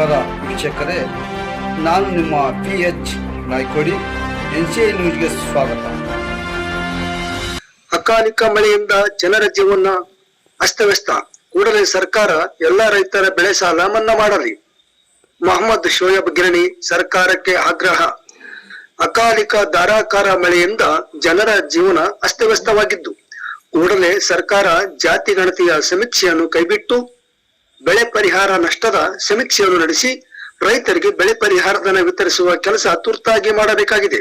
ವೀಕ್ಷಕರೇ, ನಾನು ನಿಮ್ಮ P H Naykodi N C ನ್ಯೂಸ್ಗೆ ಸ್ವಾಗತ. ಅಕಾಲಿಕ ಮಳೆಯಿಂದ ಜನರ ಜೀವನ ಅಸ್ತವ್ಯಸ್ತ. ಕೂಡಲೇ ಸರ್ಕಾರ ಎಲ್ಲಾ ರೈತರ ಬೆಳೆ ಸಾಲ ಮನ್ನಾ ಮಾಡಲಿ. ಮೊಹಮ್ಮದ್ ಶೋಯಬ್ ಗಿರಣಿ ಸರ್ಕಾರಕ್ಕೆ ಆಗ್ರಹ. ಅಕಾಲಿಕ ಧಾರಾಕಾರ ಮಳೆಯಿಂದ ಜನರ ಜೀವನ ಅಸ್ತವ್ಯಸ್ತವಾಗಿದ್ದು, ಕೂಡಲೇ ಸರ್ಕಾರ ಜಾತಿ ಗಣತಿಯ ಸಮೀಕ್ಷೆಯನ್ನು ಕೈಬಿಟ್ಟು ಬೆಳೆ ಪರಿಹಾರ ನಷ್ಟದ ಸಮೀಕ್ಷೆಯನ್ನು ನಡೆಸಿ ರೈತರಿಗೆ ಬೆಳೆ ಪರಿಹಾರಧನ ವಿತರಿಸುವ ಕೆಲಸ ತುರ್ತಾಗಿ ಮಾಡಬೇಕಾಗಿದೆ.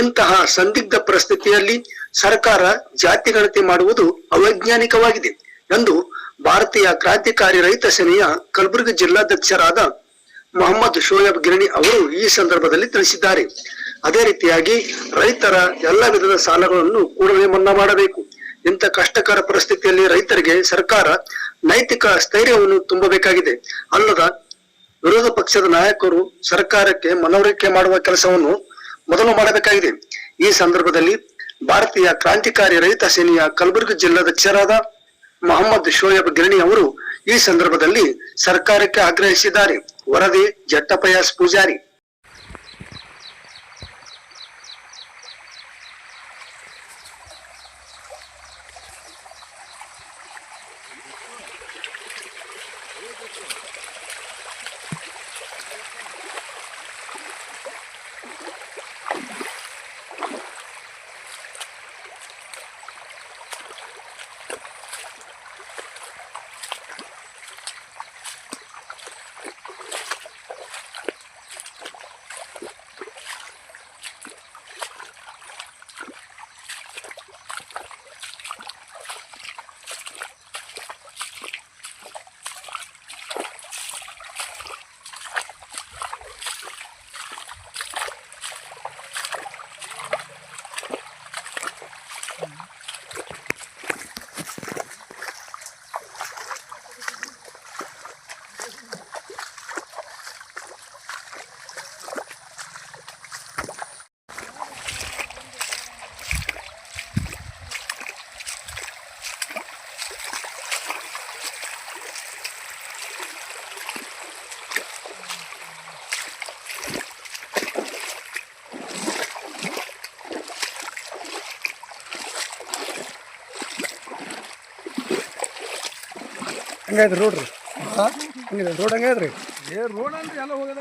ಇಂತಹ ಸಂದಿಗ್ಧ ಪರಿಸ್ಥಿತಿಯಲ್ಲಿ ಸರ್ಕಾರ ಜಾತಿ ಗಣತಿ ಮಾಡುವುದು ಅವೈಜ್ಞಾನಿಕವಾಗಿದೆ ಎಂದು ಭಾರತೀಯ ಕ್ರಾಂತಿಕಾರಿ ರೈತ ಸೇನೆಯ ಕಲಬುರಗಿ ಜಿಲ್ಲಾಧ್ಯಕ್ಷರಾದ ಮೊಹಮ್ಮದ್ ಶೋಯಬ್ ಗಿರಣಿ ಅವರು ಈ ಸಂದರ್ಭದಲ್ಲಿ ತಿಳಿಸಿದ್ದಾರೆ. ಅದೇ ರೀತಿಯಾಗಿ ರೈತರ ಎಲ್ಲ ವಿಧದ ಸಾಲಗಳನ್ನು ಕೂಡಲೇ ಮನ್ನಾ ಮಾಡಬೇಕು. ಇಂಥ ಕಷ್ಟಕರ ಪರಿಸ್ಥಿತಿಯಲ್ಲಿ ರೈತರಿಗೆ ಸರ್ಕಾರ ನೈತಿಕ ಸ್ಥೈರ್ಯವನ್ನು ತುಂಬಬೇಕಾಗಿದೆ. ಅಲ್ಲದ ವಿರೋಧ ಪಕ್ಷದ ನಾಯಕರು ಸರ್ಕಾರಕ್ಕೆ ಮನವರಿಕೆ ಮಾಡುವ ಕೆಲಸವನ್ನು ಮೊದಲು ಮಾಡಬೇಕಾಗಿದೆ. ಈ ಸಂದರ್ಭದಲ್ಲಿ ಭಾರತೀಯ ಕ್ರಾಂತಿಕಾರಿ ರೈತ ಸೇನೆಯ ಕಲಬುರಗಿ ಜಿಲ್ಲಾಧ್ಯಕ್ಷರಾದ ಮೊಹಮ್ಮದ್ ಶೋಯಬ್ ಗಿರಣಿ ಅವರು ಈ ಸಂದರ್ಭದಲ್ಲಿ ಸರ್ಕಾರಕ್ಕೆ ಆಗ್ರಹಿಸಿದ್ದಾರೆ. ವರದಿ ಜಟ್ಟಪಯಾಸ್ ಪೂಜಾರಿ. ಹಂಗಾಯ್ತು ರೋಡ್ ರೀ ಹಂಗಿದೆ ರೋಡ್ ಹಂಗಾಯ್ತು ರೀ ಏ ರೋಡ್ ಅಂದ್ರೆ ಎಲ್ಲ ಹೋಗೋದ